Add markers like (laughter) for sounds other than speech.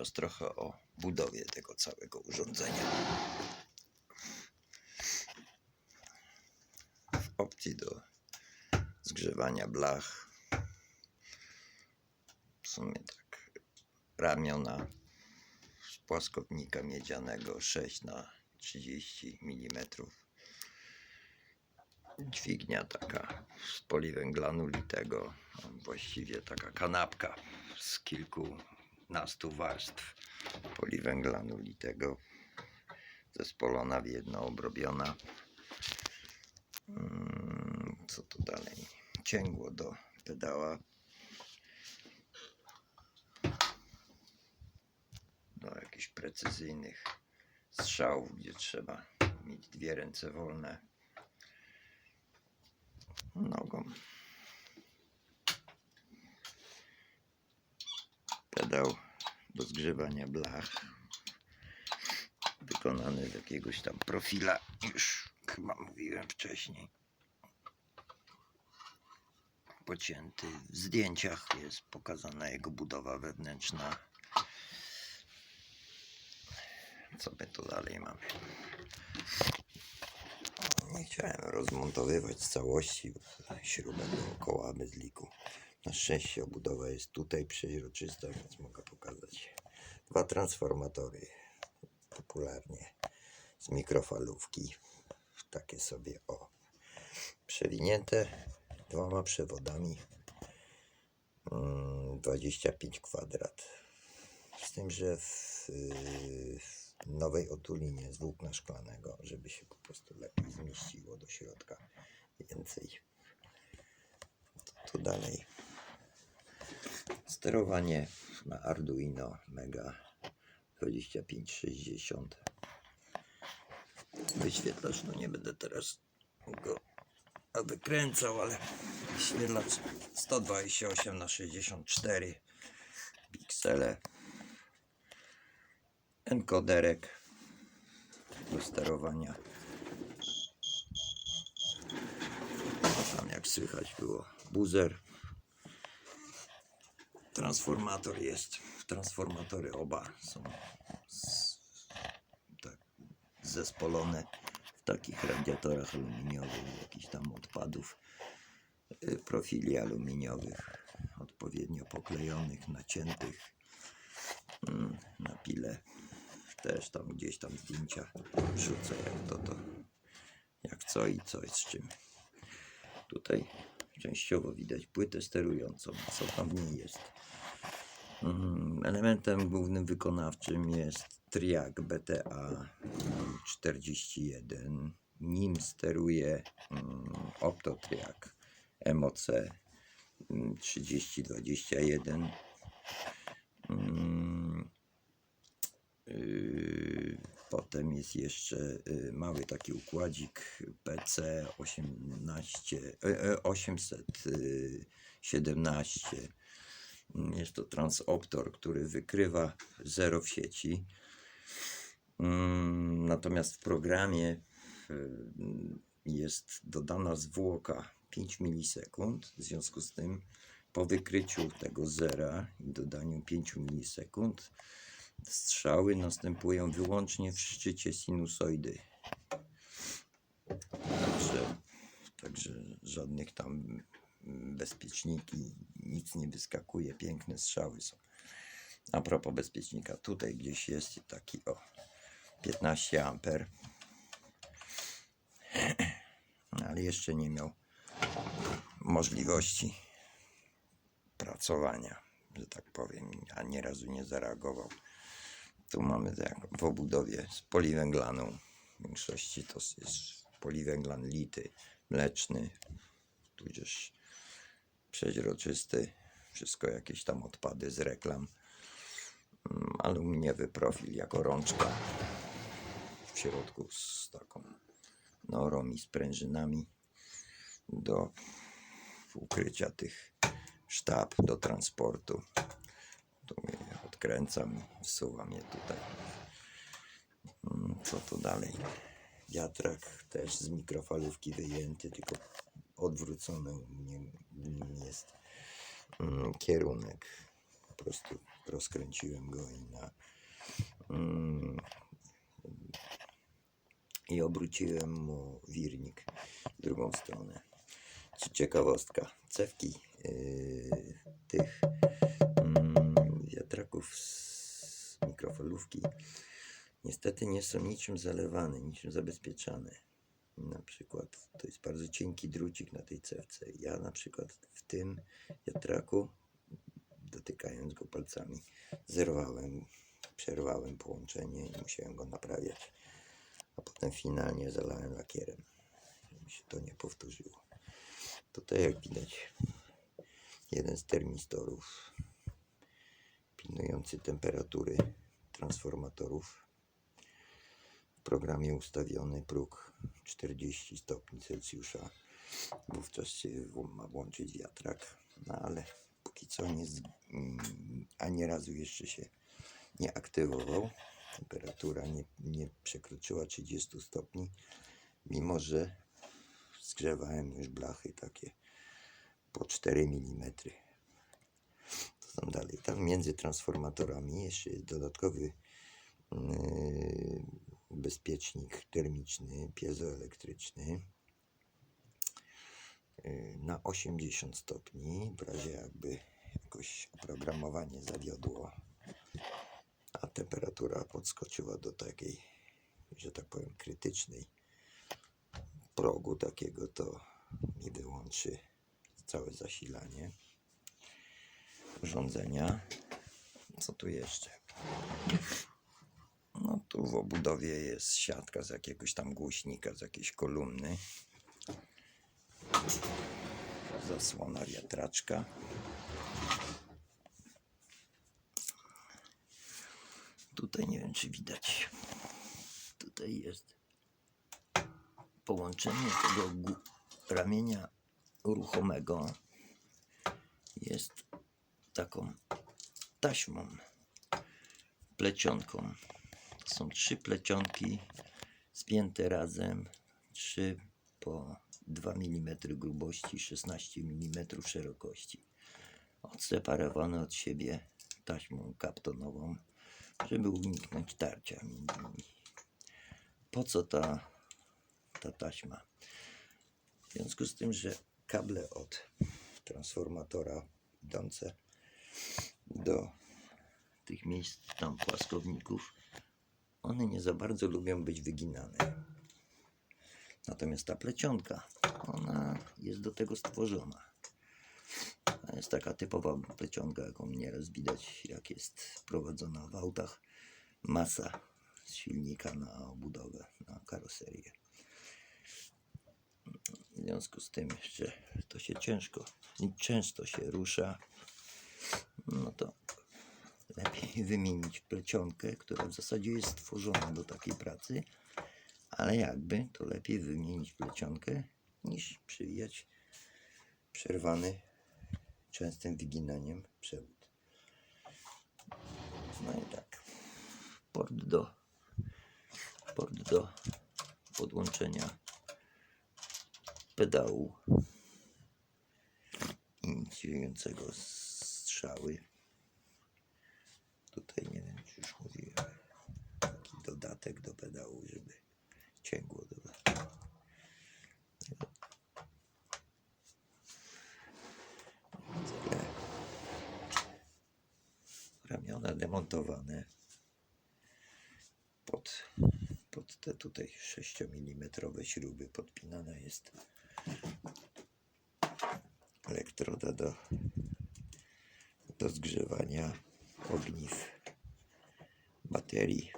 teraz trochę o budowie tego całego urządzenia. W opcji do zgrzewania blach w sumie tak ramiona z płaskownika miedzianego 6 na 30 mm. Dźwignia taka z poliwęglanu litego, właściwie taka kanapka z kilkunastu warstw poliwęglanu litego, zespolona w jedno, obrobiona. Mm, Co tu dalej? Cięgło do pedała. Do jakichś precyzyjnych strzałów, gdzie trzeba mieć dwie ręce wolne nogą. Do zgrzewania blach wykonany z jakiegoś tam profila, już chyba mówiłem wcześniej. Pocięty. W zdjęciach jest pokazana jego budowa wewnętrzna. Co my tu dalej mamy? Nie chciałem rozmontowywać całości śrubę dookoła bez liku. Na szczęście obudowa jest tutaj przeźroczysta, więc mogę pokazać. Dwa transformatory, popularnie z mikrofalówki. Takie sobie o. Przewinięte dwoma przewodami. Mm, 25 kwadrat. Z tym, że w, w nowej otulinie z włókna szklanego, żeby się po prostu lepiej zmieściło do środka więcej. Tu dalej. Sterowanie na Arduino Mega 2560. Wyświetlacz, no nie będę teraz go wykręcał, ale wyświetlacz 128 na 64 piksele enkoderek do sterowania. Tam jak słychać było buzer. Transformator jest. Transformatory oba są z, tak, zespolone w takich radiatorach aluminiowych, jakichś tam odpadów, y, profili aluminiowych, odpowiednio poklejonych, naciętych mm, na pile. Też tam gdzieś tam zdjęcia wrzucę, jak to to, jak co i co i z czym. Tutaj częściowo widać płytę sterującą, co tam w niej jest. Mm, Elementem głównym wykonawczym jest Triac BTA 41. Nim steruje Optotriac MOC mm, 3021. Mm, yy, Potem jest jeszcze y, mały taki układzik PC 18, e, e, 817. Mm, Jest to transoptor, który wykrywa zero w sieci. Mm, Natomiast w programie y, jest dodana zwłoka 5 milisekund. W związku z tym po wykryciu tego zera i dodaniu 5 milisekund strzały następują wyłącznie w szczycie sinusoidy. Także, także żadnych tam bezpieczniki, nic nie wyskakuje, piękne strzały są. A propos bezpiecznika, tutaj gdzieś jest taki o 15 amper, (clears throat) ale jeszcze nie miał możliwości pracowania, że tak powiem, a nieraz nie zareagował. Tu mamy tak w obudowie z poliwęglanu. W większości to jest poliwęglan lity, mleczny, tudzież przeźroczysty. Wszystko jakieś tam odpady z reklam. Mm, Aluminiowy profil jako rączka. W środku z taką norą i sprężynami do ukrycia tych sztab do transportu. Odkręcam i wsuwam je tutaj. Mm, Co tu dalej? Wiatrak też z mikrofalówki wyjęty, tylko odwrócony jest mm, kierunek prostu rozkręciłem go i na mm, i obróciłem mu wirnik w drugą stronę. Ci- Ciekawostka. Cewki yy, tych mm, wiatraków z mikrofalówki niestety nie są niczym zalewane, niczym zabezpieczane. Na przykład to jest bardzo cienki drucik na tej cewce. Ja na przykład w tym wiatraku, dotykając go palcami, zerwałem, przerwałem połączenie i musiałem go naprawiać. A potem finalnie zalałem lakierem, żeby się to nie powtórzyło. Tutaj jak widać jeden z termistorów pilnujący temperatury transformatorów. W programie ustawiony próg 40 stopni Celsjusza. Wówczas się ma włączyć wiatrak, no ale póki co nie, ani razu jeszcze się nie aktywował. Temperatura nie, nie przekroczyła 30 stopni, mimo że zgrzewałem już blachy takie po 4 mm. To tam dalej. Tam między transformatorami jeszcze jest dodatkowy yy, bezpiecznik termiczny, piezoelektryczny. Yy, na 80 stopni, w razie jakby jakoś oprogramowanie zawiodło, a temperatura podskoczyła do takiej, że tak powiem, krytycznej. Progu takiego, to mi wyłączy całe zasilanie urządzenia. Co tu jeszcze? No tu w obudowie jest siatka z jakiegoś tam głośnika, z jakiejś kolumny. Zasłona wiatraczka. Tutaj nie wiem czy widać. Tutaj jest połączenie tego ramienia ruchomego jest taką taśmą plecionką. Są trzy plecionki spięte razem, trzy po 2 mm grubości, 16 mm szerokości. Odseparowane od siebie taśmą kaptonową, żeby uniknąć tarcia między nimi. Po co ta, ta taśma? W związku z tym, że kable od transformatora idące do tych miejsc tam płaskowników, one nie za bardzo lubią być wyginane. Natomiast ta plecionka, ona jest do tego stworzona. To jest taka typowa plecionka, jaką nieraz widać, jak jest prowadzona w autach. Masa z silnika na obudowę, na karoserię. W związku z tym, że to się ciężko często się rusza, no to lepiej (laughs) wymienić plecionkę, która w zasadzie jest stworzona do takiej pracy, ale jakby to lepiej wymienić plecionkę niż przywijać przerwany częstym wyginaniem przewód. No i tak. Port do port do podłączenia pedału inicjującego strzały. Tutaj nie wiem, czy już mówiłem. Taki dodatek do pedału, żeby cięgło. Ramiona demontowane pod, pod te tutaj 6 mm śruby podpinana jest elektroda do, do zgrzewania ogniw baterii.